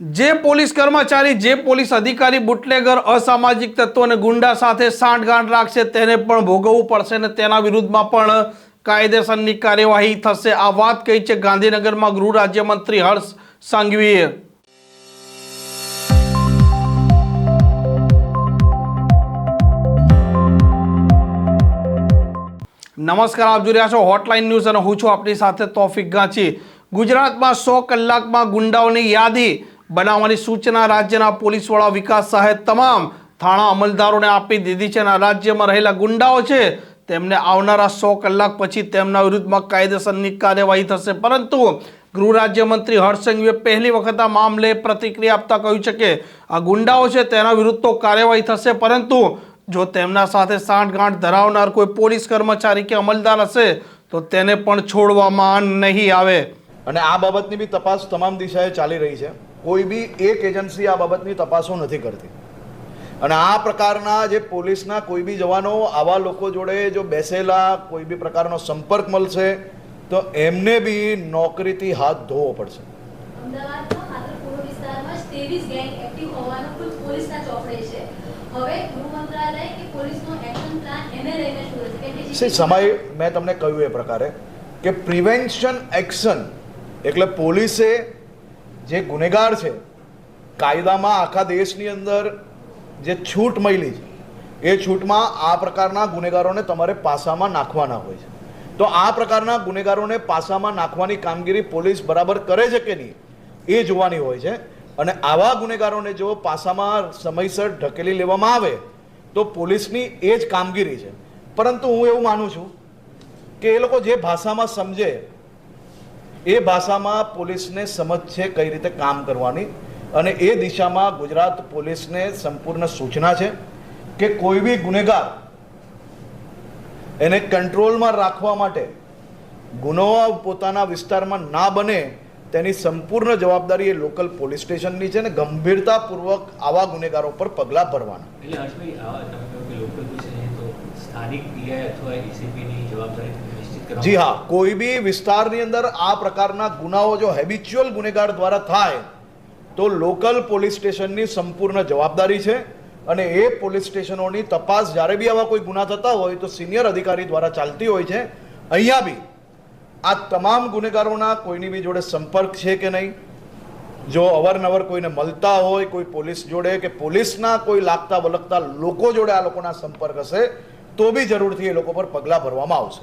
જે પોલીસ કર્મચારી, જે પોલીસ અધિકારી બુટલેગર અસામાજિક તત્વો અને ગુંડા સાથે સાંઠગાંઠ રાખશે, તેને પણ ભોગવવું પડશે અને તેના વિરુદ્ધમાં પણ કાયદેસરની કાર્યવાહી થશે. આ વાત કહી છે ગાંધીનગરમાં ગૃહ રાજ્યમંત્રી હર્ષ સંઘવીએ. નમસ્કાર, આપ જોઈ રહ્યા છો હોટલાઇન ન્યૂઝ અને હું છું આપની સાથે તોફિક ગાંચી. ગુજરાતમાં સો કલાકમાં ગુંડાઓની યાદી બનાવવાની સૂચના રાજ્યના પોલીસ વડા વિકાસ સહાય તમામ થાણા અમલદારોને આપી દીધી છે અને રાજ્યમાં રહેલા ગુંડાઓ છે તેમને આવનારા સો કલાક પછી તેમના વિરુદ્ધમાં કાયદેસરની કાર્યવાહી થશે. પરંતુ ગૃહ રાજ્યમંત્રી હર્ષસિંઘવીએ પહેલી વખત આ મામલે પ્રતિક્રિયા આપતા કહ્યું છે કે આ ગુંડાઓ છે તેના વિરુદ્ધ તો કાર્યવાહી થશે, પરંતુ જો તેમના સાથે સાંઠગાંઠ ધરાવનાર કોઈ પોલીસ કર્મચારી કે અમલદાર હશે, તો તેને પણ છોડવામાં નહીં આવે. અને આ બાબતની બી તપાસ તમામ દિશાએ ચાલી રહી છે. કોઈ બી એક એજન્સી આ બાબતની તપાસો નથી કરતી. અને આ પ્રકારના જે પોલીસના કોઈ બી જવાનો આવા લોકો જોડે જો બેસેલા કોઈ બી પ્રકારનો સંપર્ક મળશે તો એમને બી નોકરીથી હાથ ધોવો પડશે. સમય મેં તમને કહ્યું એ પ્રકારે કે પ્રિવેન્શન એક્શન એટલે પોલીસે જે ગુનેગાર છે, કાયદામાં આખા દેશની અંદર જે છૂટ મળી છે, એ છૂટમાં આ પ્રકારના ગુનેગારોને તમારે પાસામાં નાખવાના હોય છે. તો આ પ્રકારના ગુનેગારોને પાસામાં નાખવાની કામગીરી પોલીસ બરાબર કરે છે કે નહીં, એ જોવાની હોય છે. અને આવા ગુનેગારોને જો પાસામાં સમયસર ઢકેલી લેવામાં આવે, તો પોલીસની એ જ કામગીરી છે. પરંતુ હું એવું માનું છું કે એ લોકો જે ભાષામાં સમજે એ ભાષામાં પોલીસને સમજ છે કઈ રીતે કામ કરવાની અને એ દિશામાં ગુજરાત પોલીસને સંપૂર્ણ સૂચના છે કે કોઈ બી ગુનેગાર એને કંટ્રોલમાં રાખવા માટે ગુનો પોતાના વિસ્તારમાં ના બને તેની સંપૂર્ણ જવાબદારી એ લોકલ પોલીસ સ્ટેશનની છે અને ગંભીરતાપૂર્વક આવા ગુનેગારો પર પગલાં ભરવાના. એટલે સ્થાનિક અથવા જવાબદારી જી હા, કોઈ બી વિસ્તારની અંદર આ પ્રકારના ગુનાઓ જો હેબિચ્યુઅલ ગુનેગાર દ્વારા થાય, તો લોકલ પોલીસ સ્ટેશનની સંપૂર્ણ જવાબદારી છે અને એ પોલીસ સ્ટેશનોની તપાસ જ્યારે બી આવા કોઈ ગુના થતા હોય, તો સિનિયર અધિકારી દ્વારા ચાલતી હોય છે. અહીંયા બી, આ તમામ ગુનેગારોના કોઈની બી જોડે સંપર્ક છે કે નહીં? જો અવારનવાર કોઈને મળતા હોય, કોઈ પોલીસ જોડે કે પોલીસના કોઈ લાગતા વલગતા લોકો જોડે આ લોકોના સંપર્ક હશે, તો બી જરૂરથી એ લોકો પર પગલાં ભરવામાં આવશે.